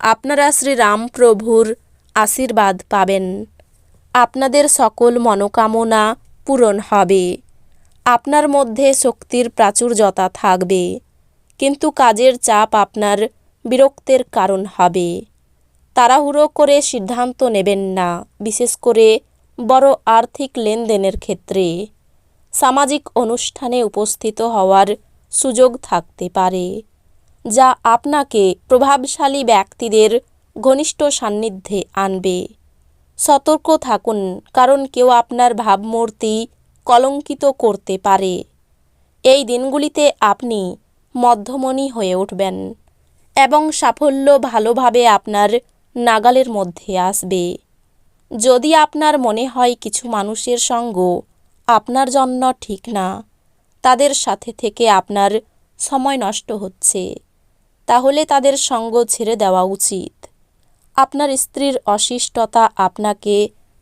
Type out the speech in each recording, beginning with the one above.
আপনারা শ্রীরামপ্রভুর আশীর্বাদ পাবেন। আপনাদের সকল মনোকামনা পূরণ হবে। আপনার মধ্যে শক্তির প্রাচুর্যতা থাকবে। কিন্তু কাজের চাপ আপনার বিরক্তের কারণ হবে। তাড়াহুড়ো করে সিদ্ধান্ত নেবেন না, বিশেষ করে বড় আর্থিক লেনদেনের ক্ষেত্রে। সামাজিক অনুষ্ঠানে উপস্থিত হওয়ার সুযোগ থাকতে পারে। যা আপনাকে প্রভাবশালী ব্যক্তিদের ঘনিষ্ঠ সান্নিধ্যে আনবে। সতর্ক থাকুন, কারণ কেউ আপনার ভাবমূর্তি কলঙ্কিত করতে পারে। এই দিনগুলিতে আপনি মধ্যমণি হয়ে উঠবেন এবং সাফল্য ভালোভাবে আপনার নাগালের মধ্যে আসবে। যদি আপনার মনে হয় কিছু মানুষের সঙ্গ আপনার জন্য ঠিক না, তাদের সাথে থেকে আপনার সময় নষ্ট হচ্ছে। তাহলে তাদের সঙ্গ ছেড়ে দেওয়া উচিত। আপনার স্ত্রীর অশিষ্টতা আপনাকে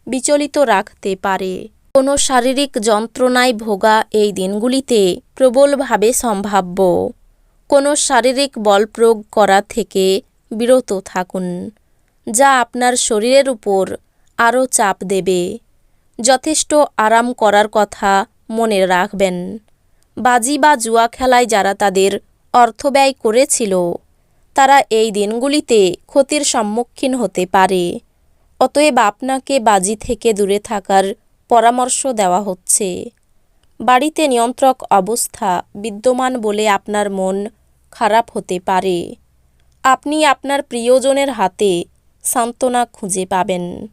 বিচলিত রাখতে পারে। কোনো শারীরিক যন্ত্রণায় ভোগা এই দিনগুলিতে প্রবলভাবে সম্ভাব্য। কোনো শারীরিক বল প্রয়োগ করা থেকে বিরত থাকুন, যা আপনার শরীরের উপর আরও চাপ দেবে। যথেষ্ট আরাম করার কথা মনে রাখবেন। বাজি বা জুয়া খেলায় যারা তাদের অর্থ ব্যয় করেছিল। তারা এই দিনগুলিতে ক্ষতির সম্মুখীন হতে পারে। অতএব আপনাকে বাজি থেকে দূরে থাকার পরামর্শ দেওয়া হচ্ছে। বাড়িতে নিয়ন্ত্রক অবস্থা বিদ্যমান বলে আপনার মন খারাপ হতে পারে। আপনি আপনার প্রিয়জনের হাতে সান্ত্বনা খুঁজে পাবেন।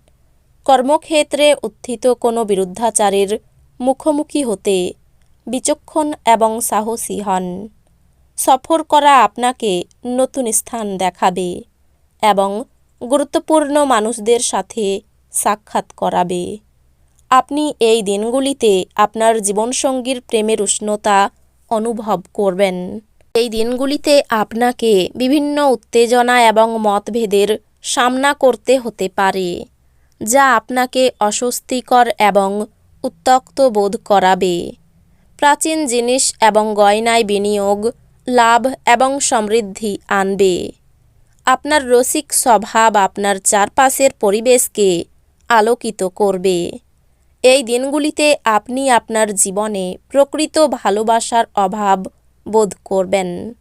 কর্মক্ষেত্রে উত্থিত কোনো বিরুদ্ধাচারের মুখোমুখি হতে বিচক্ষণ এবং সাহসী হন। সফর করা আপনাকে নতুন স্থান দেখাবে এবং গুরুত্বপূর্ণ মানুষদের সাথে সাক্ষাৎ করাবে। আপনি এই দিনগুলিতে আপনার জীবনসঙ্গীর প্রেমের উষ্ণতা অনুভব করবেন। এই দিনগুলিতে আপনাকে বিভিন্ন উত্তেজনা এবং মতভেদের সামনা করতে হতে পারে, যা আপনাকে অস্বস্তিকর এবং উত্তক্ত বোধ করাবে। প্রাচীন জিনিস এবং গয়নায় বিনিয়োগ লাভ এবং সমৃদ্ধি আনবে। আপনার রসিক স্বভাব আপনার চারপাশের পরিবেশকে আলোকিত করবে। এই দিনগুলিতে আপনি আপনার জীবনে প্রকৃত ভালোবাসার অভাব বোধ করবেন।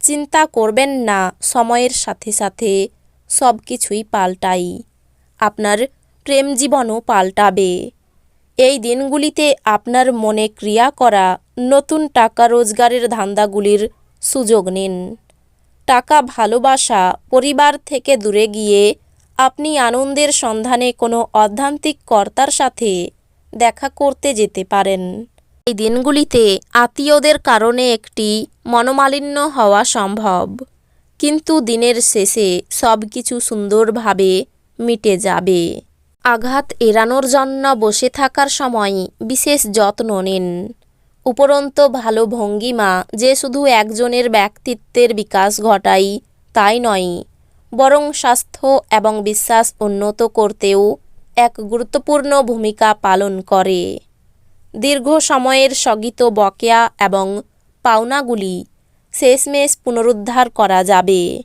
চিন্তা করবেন না, সময়ের সাথে সাথে সব কিছুই পাল্টাই। আপনার প্রেম জীবনও পাল্টাবে। এই দিনগুলিতে আপনার মনে ক্রিয়া করা নতুন টাকা রোজগারের ধান্দাগুলির সুযোগ নিন। টাকা ভালোবাসা পরিবার থেকে দূরে গিয়ে আপনি আনন্দের সন্ধানে কোনো অধ্যান্তিক কর্তার সাথে দেখা করতে যেতে পারেন। এই দিনগুলিতে আত্মীয়দের কারণে একটি মনোমালিন্য হওয়া সম্ভব, কিন্তু দিনের শেষে সব কিছু সুন্দরভাবে মিটে যাবে। আঘাত এড়ানোর জন্য বসে থাকার সময় বিশেষ যত্ন নিন। উপরন্ত ভালো ভঙ্গিমা যে শুধু একজনের ব্যক্তিত্বের বিকাশ ঘটায় তাই নয় বরং স্বাস্থ্য এবং বিশ্বাস উন্নত করতেও এক গুরুত্বপূর্ণ ভূমিকা পালন করে। দীর্ঘ সময়ের স্থগিত বকেয়া এবং পাওনাগুলি শেষমেশ পুনরুদ্ধার করা যাবে।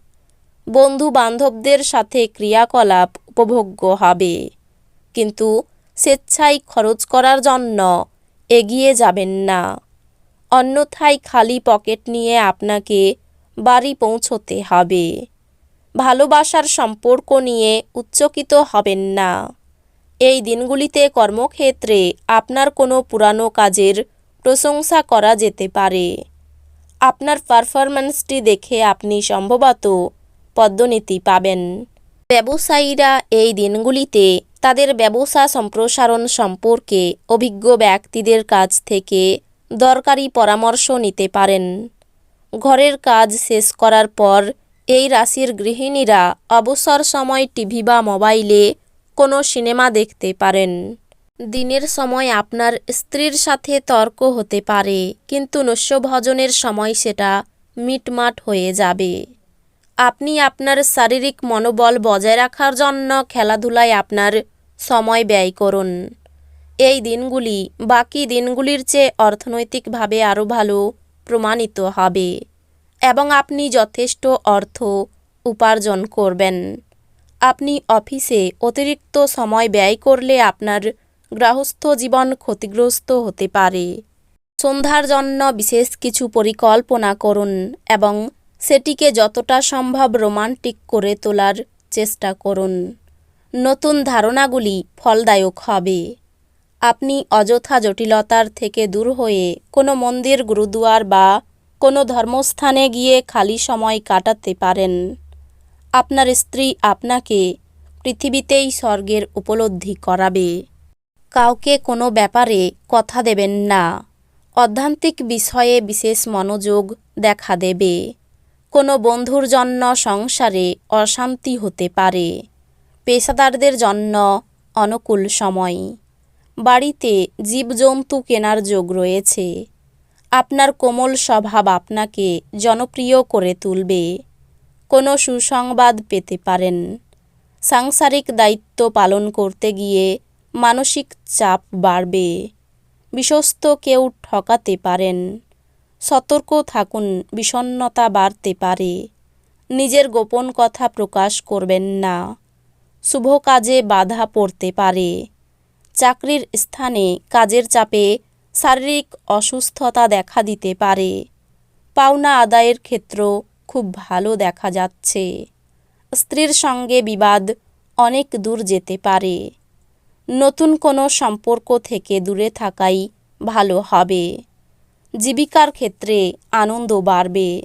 বন্ধু বান্ধবদের সাথে ক্রিয়াকলাপ উপভোগ্য হবে। কিন্তু স্বেচ্ছায় খরচ করার জন্য এগিয়ে যাবেন না। অন্যথায় খালি পকেট নিয়ে আপনাকে বাড়ি পৌঁছতে হবে। ভালোবাসার সম্পর্ক নিয়ে উচ্চকিত হবেন না। এই দিনগুলিতে কর্মক্ষেত্রে আপনার কোনো পুরানো কাজের প্রশংসা করা যেতে পারে। আপনার পারফরম্যান্সটি দেখে আপনি সম্ভবত পদ্মনীতি পাবেন। ব্যবসায়ীরা এই দিনগুলিতে তাদের ব্যবসা সম্প্রসারণ সম্পর্কে অভিজ্ঞ ব্যক্তিদের কাছ থেকে দরকারি পরামর্শ নিতে পারেন। ঘরের কাজ শেষ করার পর এই রাশির গৃহিণীরা অবসর সময় টিভি বা মোবাইলে কোনো সিনেমা দেখতে পারেন। দিনের সময় আপনার স্ত্রীর সাথে তর্ক হতে পারে, কিন্তু নস্যভজনের সময় সেটা মিটমাট হয়ে যাবে। আপনি আপনার শারীরিক মনোবল বজায় রাখার জন্য খেলাধুলায় আপনার সময় ব্যয় করুন। এই দিনগুলি বাকি দিনগুলির চেয়ে অর্থনৈতিকভাবে আরও ভালো প্রমাণিত হবে এবং আপনি যথেষ্ট অর্থ উপার্জন করবেন। আপনি অফিসে অতিরিক্ত সময় ব্যয় করলে আপনার গৃহস্থ জীবন ক্ষতিগ্রস্ত হতে পারে। সন্ধ্যার জন্য বিশেষ কিছু পরিকল্পনা করুন এবং সেটিকে যতটা সম্ভব রোমান্টিক করে তোলার চেষ্টা করুন। নতুন ধারণাগুলি ফলদায়ক হবে। আপনি অযথা জটিলতার থেকে দূর হয়ে কোনো মন্দির, গুরুদুয়ার বা কোনো ধর্মস্থানে গিয়ে খালি সময় কাটাতে পারেন। আপনার স্ত্রী আপনাকে পৃথিবীতেই স্বর্গের উপলব্ধি করাবে। কাউকে কোনো ব্যাপারে কথা দেবেন না। অধ্যান্তিক বিষয়ে বিশেষ মনোযোগ দেখা দেবে। কোনো বন্ধুর জন্য সংসারে অশান্তি হতে পারে। পেশাদারদের জন্য অনুকূল সময়। বাড়িতে জীবজন্তু কেনার যোগ রয়েছে। আপনার কোমল স্বভাব আপনাকে জনপ্রিয় করে তুলবে। কোনো সুসংবাদ পেতে পারেন। সাংসারিক দায়িত্ব পালন করতে গিয়ে মানসিক চাপ বাড়বে। বিশ্বস্ত কেউ ঠকাতে পারেন। সতর্ক থাকুন, বিষণ্ণতা বাড়তে পারে। নিজের গোপন কথা প্রকাশ করবেন না। শুভ কাজে বাধা পড়তে পারে। চাকরির স্থানে কাজের চাপে শারীরিক অসুস্থতা দেখা দিতে পারে। পাওনা আদায়ের ক্ষেত্র খুব ভালো দেখা যাচ্ছে। স্ত্রীর সঙ্গে বিবাদ অনেক দূর যেতে পারে। নতুন কোনো সম্পর্ক থেকে দূরে থাকাই ভালো হবে। জীবিকার ক্ষেত্রে আনন্দ বাড়বে।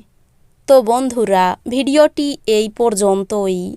তো বন্ধুরা, ভিডিওটি এই পর্যন্তই।